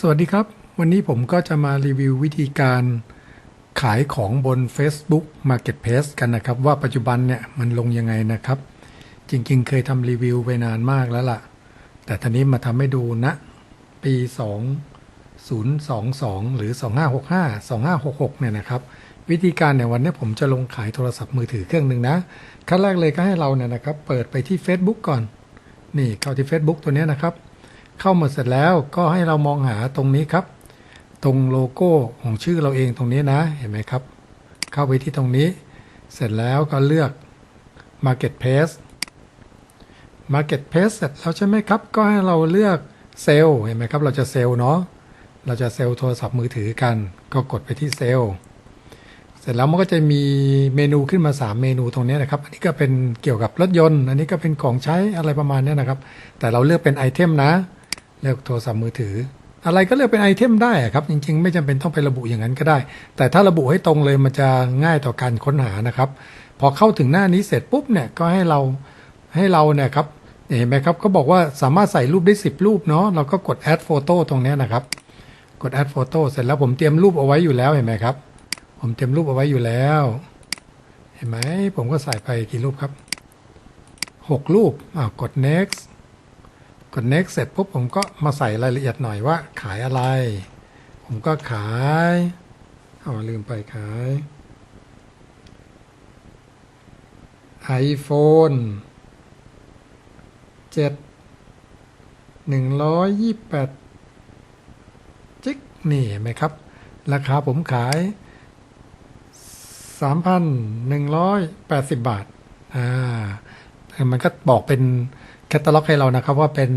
สวัสดีครับ วันนี้ผมก็จะมารีวิววิธีการขายของบน Facebook Marketplace กันนะครับ ว่าปัจจุบันเนี่ยมันลงยังไงนะครับ จริงๆ เคยทำรีวิวไปนานมากแล้วล่ะ แต่ตอนนี้มาทำให้ดูนะ ปี 2022 หรือ 2565 2566 เนี่ยนะครับ วิธีการเนี่ยวันนี้ผมจะลงขายโทรศัพท์มือถือเครื่องหนึ่งนะ ขั้นแรกเลยก็ให้เราเนี่ยนะครับ เปิดไปที่ Facebook ก่อน นี่เข้าที่ Facebook ตัวเนี้ยนะครับ เข้ามาเสร็จแล้วก็ให้เรามองหาตรงนี้ครับ ตรงโลโก้ของชื่อเราเองตรงนี้นะเห็นไหมครับ เข้าไปที่ตรงนี้ เสร็จแล้วก็เลือก Marketplace Marketplace เสร็จแล้วใช่ไหมครับ ก็ให้เราเลือกเซลล์เห็นไหมครับ เราจะเซลล์เนาะเราจะเซลล์โทรศัพท์มือถือกัน ก็กดไปที่เซลล์เสร็จแล้วมันก็จะมีเมนูขึ้นมา 3 เมนูตรงนี้นะครับ อันนี้ก็เป็นเกี่ยวกับรถยนต์ อันนี้ก็เป็นของใช้อะไรประมาณนี้นะครับ แต่เราเลือกเป็นไอเทมนะ เลือกโทรศัพท์มือถือ อะไรก็เลือกเป็นไอเทมได้ครับ จริง ๆ ไม่จำเป็นต้องไประบุอย่างนั้นก็ได้ แต่ถ้าระบุให้ตรงเลยมันจะง่ายต่อการค้นหานะครับ พอเข้าถึงหน้านี้เสร็จปุ๊บเนี่ยก็ให้เราให้เราเนี่ยครับเห็นไหมครับเขาบอกว่าสามารถใส่รูปได้ 10 รูปเนาะเราก็กด add photo ตรงนี้นะครับ กด add photo เสร็จแล้วผมเตรียมรูปเอาไว้อยู่แล้วเห็นไหมครับ ผมเตรียมรูปเอาไว้อยู่แล้ว เห็นไหมผมก็ใส่ไปกี่รูปครับหกรูปอ่ากด next กด next เสร็จปุ๊บผมก็มาใส่รายละเอียดหน่อยว่าขายอะไร ผมก็ขายเอาลืมไปขาย iPhone 7 128จิกนี่เห็นไหมครับ ราคาผมขาย 3,180 บาท อ่า มันก็บอกเป็น แคตตาล็อกให้เรานะครับ ว่าเป็น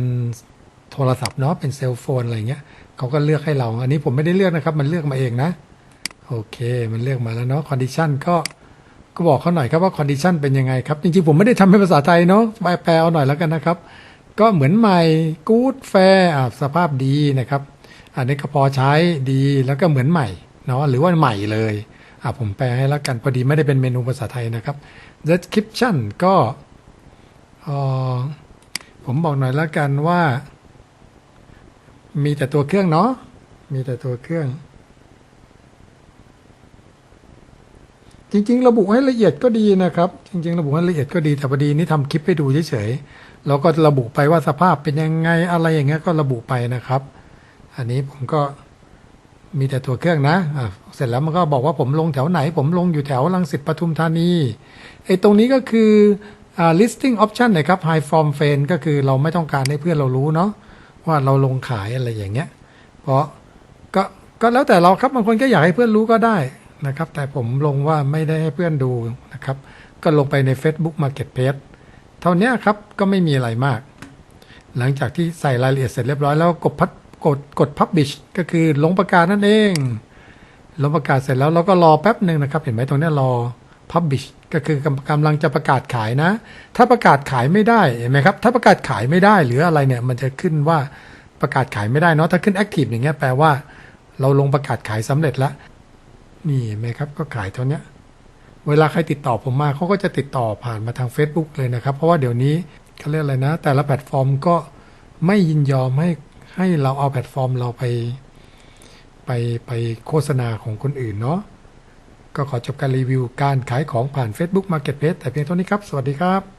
โทรศัพท์เนาะเป็นเซลโฟนอะไรเงี้ยเขาก็เลือกให้เรา อันนี้ผมไม่ได้เลือกนะครับ มันเลือกมาเองนะ โอเค มันเลือกมาแล้วเนาะคอนดิชันก็ก็บอกเขาหน่อยครับว่าคอนดิชันเป็นยังไงครับ จริงๆ ผมไม่ได้ทำเป็นภาษาไทยเนาะแปลเอาหน่อยแล้วกันนะครับ ก็เหมือนใหม่กู๊ดแฟร์สภาพดีนะครับ อันนี้ก็พอใช้ดีแล้วก็เหมือนใหม่เนาะหรือว่าใหม่เลยอะผมแปลให้แล้วกันพอดีไม่ได้เป็นเมนูภาษาไทยนะครับ description ก็อ่อ ผมบอกหน่อยแล้วกันว่า มีแต่ตัวเครื่องเนาะมีแต่ตัวเครื่อง จริง ๆ ระบุให้ละเอียดก็ดีนะครับ จริง ๆ ระบุให้ละเอียดก็ดีแต่พอดีนี่ทำคลิปให้ดูเฉยๆแล้วก็ระบุไปว่าสภาพเป็นยังไงอะไรอย่างเงี้ยก็ระบุไปนะครับ อันนี้ผมก็มีแต่ตัวเครื่องนะะเสร็จแล้วมันก็บอกว่าผมลงแถวไหน ผมลงอยู่แถวลังสิตปทุมธานีไอ้ตรงนี้ก็คือ listing option นะครับ high form friend ก็คือเราไม่ต้องการให้เพื่อนเรารู้เนาะว่าเราลงขายอะไรอย่างเงี้ย เพราะก็ก็แล้วแต่เราครับบางคนก็อยากให้เพื่อนรู้ก็ได้นะครับ แต่ผมลงว่าไม่ได้ให้เพื่อนดูนะครับ ก็ลงไปใน Facebook Marketplace เท่านี้ครับก็ไม่มีอะไรมาก หลังจากที่ใส่รายละเอียดเสร็จเรียบร้อยแล้วกดพัดกดกด publish ก็คือลงประกาศนั่นเอง ลงประกาศเสร็จแล้วเราก็รอแป๊บหนึ่งนะครับ เห็นไหมตรงเนี้ยรอ publish ก็คือกำลังจะประกาศขายนะ ถ้าประกาศขายไม่ได้เห็นไหมครับ ถ้าประกาศขายไม่ได้หรืออะไรเนี่ย มันจะขึ้นว่าประกาศขายไม่ได้เนาะ ถ้าขึ้น active อย่างเงี้ยแปลว่า เราลงประกาศขายสำเร็จแล้ว นี่เห็นไหมครับ ก็ขายเท่านี้ เวลาใครติดต่อผมมาเขาก็จะติดต่อผ่านมาทาง Facebook เลยนะครับ เพราะว่าเดี๋ยวนี้เขาเรียกอะไรนะ แต่ละแพลตฟอร์มก็ไม่ยินยอมให้ให้เราเอาแพลตฟอร์มเราไป ไปไปโฆษณาของคนอื่นเนาะ ก็ขอจบการรีวิวการขายของผ่าน Facebook Marketplace แต่เพียงเท่านี้ครับ สวัสดีครับ